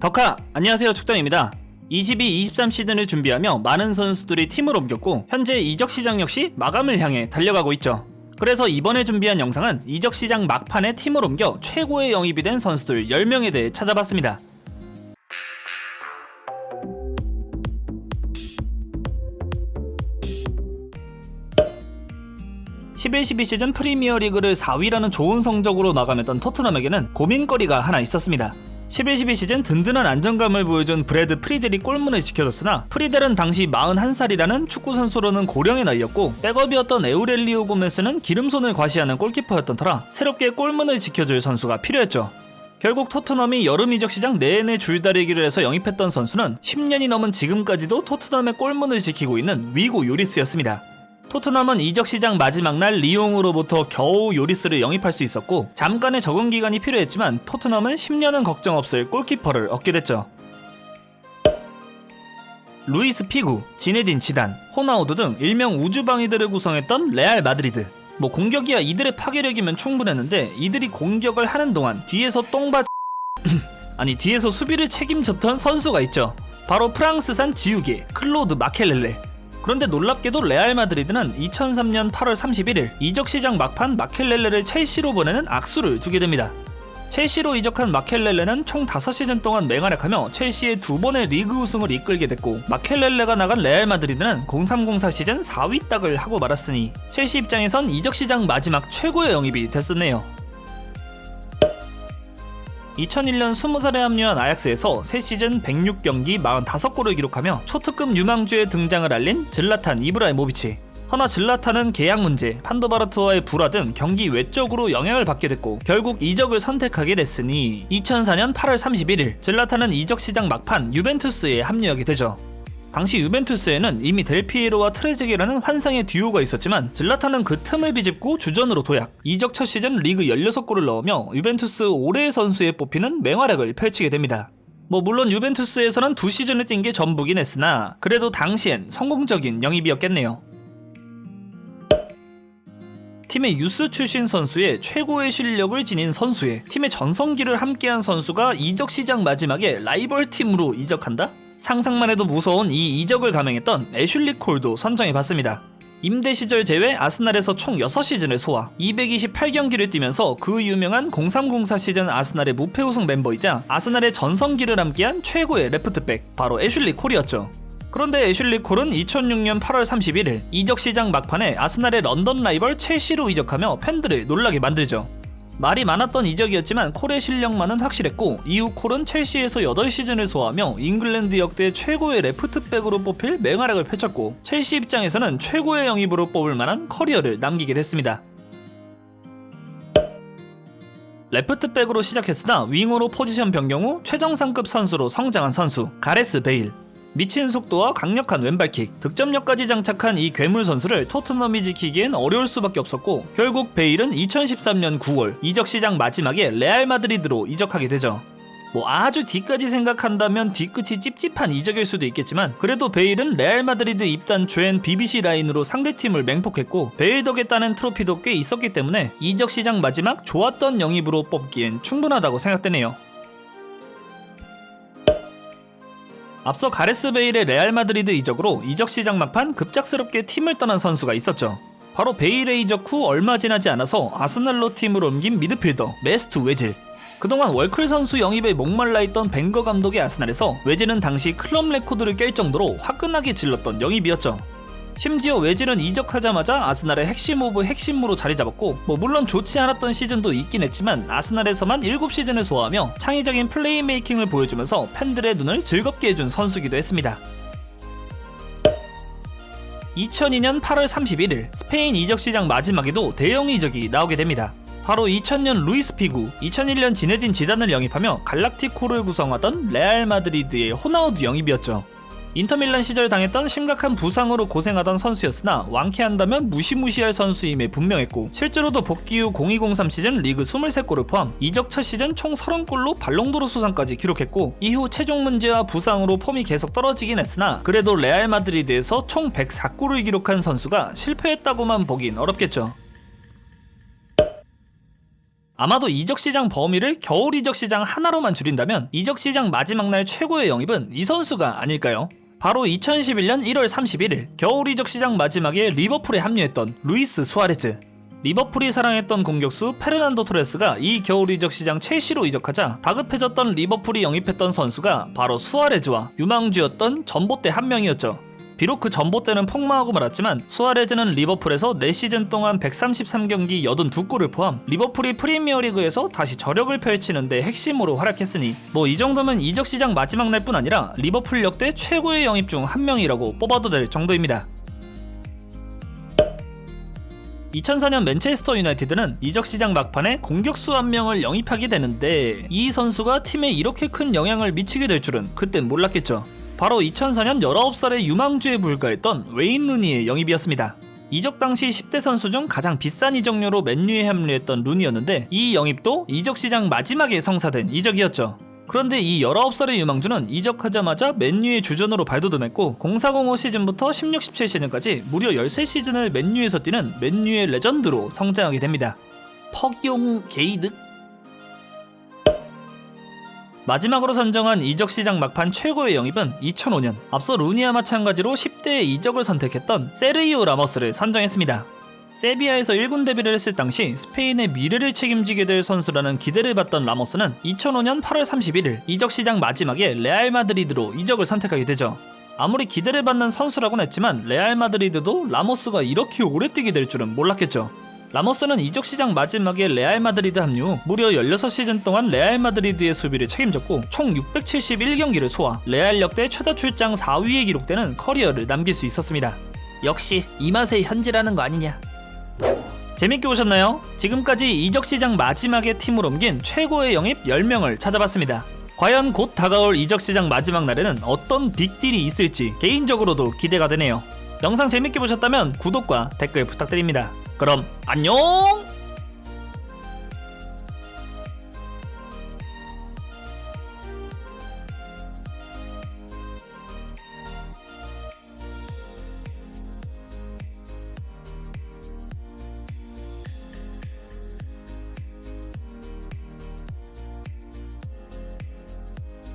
덕하 안녕하세요 축덕입니다. 22-23 시즌을 준비하며 많은 선수들이 팀을 옮겼고 현재 이적 시장 역시 마감을 향해 달려가고 있죠. 그래서 이번에 준비한 영상은 이적 시장 막판에 팀을 옮겨 최고의 영입이 된 선수들 10명에 대해 찾아봤습니다. 11-12 시즌 프리미어리그를 4위라는 좋은 성적으로 마감했던 토트넘에게는 고민거리가 하나 있었습니다. 11-12 시즌 든든한 안정감을 보여준 브래드 프리델이 골문을 지켜줬으나 프리델은 당시 41살이라는 축구 선수로는 고령의 나이였고 백업이었던 에우렐리오 고메스는 기름손을 과시하는 골키퍼였던 터라 새롭게 골문을 지켜줄 선수가 필요했죠. 결국 토트넘이 여름 이적 시장 내내 줄다리기를 해서 영입했던 선수는 10년이 넘은 지금까지도 토트넘의 골문을 지키고 있는 위고 요리스였습니다. 토트넘은 이적 시장 마지막 날 리옹으로부터 겨우 요리스를 영입할 수 있었고 잠깐의 적응 기간이 필요했지만 토트넘은 10년은 걱정 없을 골키퍼를 얻게 됐죠. 루이스 피구, 지네딘 지단, 호나우두 등 일명 우주방위들을 구성했던 레알 마드리드. 뭐 공격이야 이들의 파괴력이면 충분했는데 이들이 공격을 하는 동안 뒤에서 똥바 아니 뒤에서 수비를 책임졌던 선수가 있죠. 바로 프랑스산 지우개 클로드 마켈렐레. 그런데 놀랍게도 레알 마드리드는 2003년 8월 31일 이적 시장 막판 마켈렐레를 첼시로 보내는 악수를 두게 됩니다. 첼시로 이적한 마켈렐레는 총 5시즌 동안 맹활약하며 첼시의 두 번의 리그 우승을 이끌게 됐고 마켈렐레가 나간 레알 마드리드는 0304 시즌 4위 딱을 하고 말았으니 첼시 입장에선 이적 시장 마지막 최고의 영입이 됐었네요. 2001년 20살에 합류한 아약스에서 3시즌 106경기 45골을 기록하며 초특급 유망주의 등장을 알린 질라탄 이브라이모비치. 허나 질라탄은 계약 문제, 판도바르트와의 불화 등 경기 외적으로 영향을 받게 됐고 결국 이적을 선택하게 됐으니 2004년 8월 31일 질라탄은 이적 시장 막판 유벤투스에 합류하게 되죠. 당시 유벤투스에는 이미 델피에로와 트레제게라는 환상의 듀오가 있었지만 질라타는 그 틈을 비집고 주전으로 도약 이적 첫 시즌 리그 16골을 넣으며 유벤투스 올해의 선수에 뽑히는 맹활약을 펼치게 됩니다. 뭐 물론 유벤투스에서는 두 시즌을 뛴 게 전부긴 했으나 그래도 당시엔 성공적인 영입이었겠네요. 팀의 유스 출신 선수의 최고의 실력을 지닌 선수의 팀의 전성기를 함께한 선수가 이적 시장 마지막에 라이벌 팀으로 이적한다? 상상만 해도 무서운 이 이적을 감행했던 애슐리 콜도 선정해 봤습니다. 임대 시절 제외 아스날에서 총 6시즌을 소화 228경기를 뛰면서 그 유명한 0304 시즌 아스날의 무패 우승 멤버이자 아스날의 전성기를 함께한 최고의 레프트백 바로 애슐리 콜이었죠. 그런데 애슐리 콜은 2006년 8월 31일 이적 시장 막판에 아스날의 런던 라이벌 첼시로 이적하며 팬들을 놀라게 만들죠. 말이 많았던 이적이었지만 콜의 실력만은 확실했고 이후 콜은 첼시에서 8시즌을 소화하며 잉글랜드 역대 최고의 레프트백으로 뽑힐 맹활약을 펼쳤고 첼시 입장에서는 최고의 영입으로 뽑을 만한 커리어를 남기게 됐습니다. 레프트백으로 시작했으나 윙으로 포지션 변경 후 최정상급 선수로 성장한 선수 가레스 베일 미친 속도와 강력한 왼발킥, 득점력까지 장착한 이 괴물 선수를 토트넘이 지키기엔 어려울 수밖에 없었고 결국 베일은 2013년 9월 이적 시장 마지막에 레알 마드리드로 이적하게 되죠. 뭐 아주 뒤까지 생각한다면 뒤끝이 찝찝한 이적일 수도 있겠지만 그래도 베일은 레알 마드리드 입단 초엔 BBC 라인으로 상대팀을 맹폭했고 베일 덕에 따는 트로피도 꽤 있었기 때문에 이적 시장 마지막 좋았던 영입으로 뽑기엔 충분하다고 생각되네요. 앞서 가레스 베일의 레알 마드리드 이적으로 이적 시장 막판 급작스럽게 팀을 떠난 선수가 있었죠. 바로 베일의 이적 후 얼마 지나지 않아서 아스날로 팀을 옮긴 미드필더 메스트 웨질. 그동안 월클 선수 영입에 목말라 있던 벵거 감독의 아스날에서 웨질은 당시 클럽 레코드를 깰 정도로 화끈하게 질렀던 영입이었죠. 심지어 외질은 이적하자마자 아스날의 핵심 오브 핵심으로 자리 잡았고 뭐 물론 좋지 않았던 시즌도 있긴 했지만 아스날에서만 7시즌을 소화하며 창의적인 플레이메이킹을 보여주면서 팬들의 눈을 즐겁게 해준 선수기도 했습니다. 2002년 8월 31일 스페인 이적 시장 마지막에도 대형 이적이 나오게 됩니다. 바로 2000년 루이스 피구, 2001년 지네딘 지단을 영입하며 갈락티코를 구성하던 레알 마드리드의 호나우드 영입이었죠. 인터밀란 시절 당했던 심각한 부상으로 고생하던 선수였으나 완쾌한다면 무시무시할 선수임에 분명했고 실제로도 복귀 후 0203 시즌 리그 23골을 포함 이적 첫 시즌 총 30골로 발롱도르 수상까지 기록했고 이후 체중 문제와 부상으로 폼이 계속 떨어지긴 했으나 그래도 레알 마드리드에서 총 104골을 기록한 선수가 실패했다고만 보긴 어렵겠죠. 아마도 이적 시장 범위를 겨울 이적 시장 하나로만 줄인다면 이적 시장 마지막 날 최고의 영입은 이 선수가 아닐까요? 바로 2011년 1월 31일 겨울 이적 시장 마지막에 리버풀에 합류했던 루이스 수아레즈. 리버풀이 사랑했던 공격수 페르난도 토레스가 이 겨울 이적 시장 첼시로 이적하자 다급해졌던 리버풀이 영입했던 선수가 바로 수아레즈와 유망주였던 전봇대 한 명이었죠. 비록 그 전봇대는 폭망하고 말았지만 수아레즈는 리버풀에서 4시즌 동안 133경기 82골을 포함 리버풀이 프리미어리그에서 다시 저력을 펼치는데 핵심으로 활약했으니 뭐 이 정도면 이적 시장 마지막 날뿐 아니라 리버풀 역대 최고의 영입 중 한 명이라고 뽑아도 될 정도입니다. 2004년 맨체스터 유나이티드는 이적 시장 막판에 공격수 한 명을 영입하게 되는데 이 선수가 팀에 이렇게 큰 영향을 미치게 될 줄은 그땐 몰랐겠죠. 바로 2004년 19살의 유망주에 불과했던 웨인 루니의 영입이었습니다. 이적 당시 10대 선수 중 가장 비싼 이적료로 맨유에 합류했던 루니였는데 이 영입도 이적 시장 마지막에 성사된 이적이었죠. 그런데 이 19살의 유망주는 이적하자마자 맨유의 주전으로 발돋움했고 0405 시즌부터 16, 17 시즌까지 무려 13시즌을 맨유에서 뛰는 맨유의 레전드로 성장하게 됩니다. 퍽용 게이득? 마지막으로 선정한 이적 시장 막판 최고의 영입은 2005년 앞서 루니와 마찬가지로 10대의 이적을 선택했던 세르이오 라모스를 선정했습니다. 세비야에서 1군 데뷔를 했을 당시 스페인의 미래를 책임지게 될 선수라는 기대를 받던 라모스는 2005년 8월 31일 이적 시장 마지막에 레알 마드리드로 이적을 선택하게 되죠. 아무리 기대를 받는 선수라고는 했지만 레알 마드리드도 라모스가 이렇게 오래 뛰게 될 줄은 몰랐겠죠. 라모스는 이적 시장 마지막에 레알 마드리드 합류 후 무려 16시즌 동안 레알 마드리드의 수비를 책임졌고 총 671경기를 소화 레알 역대 최다 출장 4위에 기록되는 커리어를 남길 수 있었습니다. 역시 이 맛에 현지라는 거 아니냐. 재밌게 보셨나요? 지금까지 이적 시장 마지막에 팀을 옮긴 최고의 영입 10명을 찾아봤습니다. 과연 곧 다가올 이적 시장 마지막 날에는 어떤 빅딜이 있을지 개인적으로도 기대가 되네요. 영상 재밌게 보셨다면 구독과 댓글 부탁드립니다. 그럼 안녕!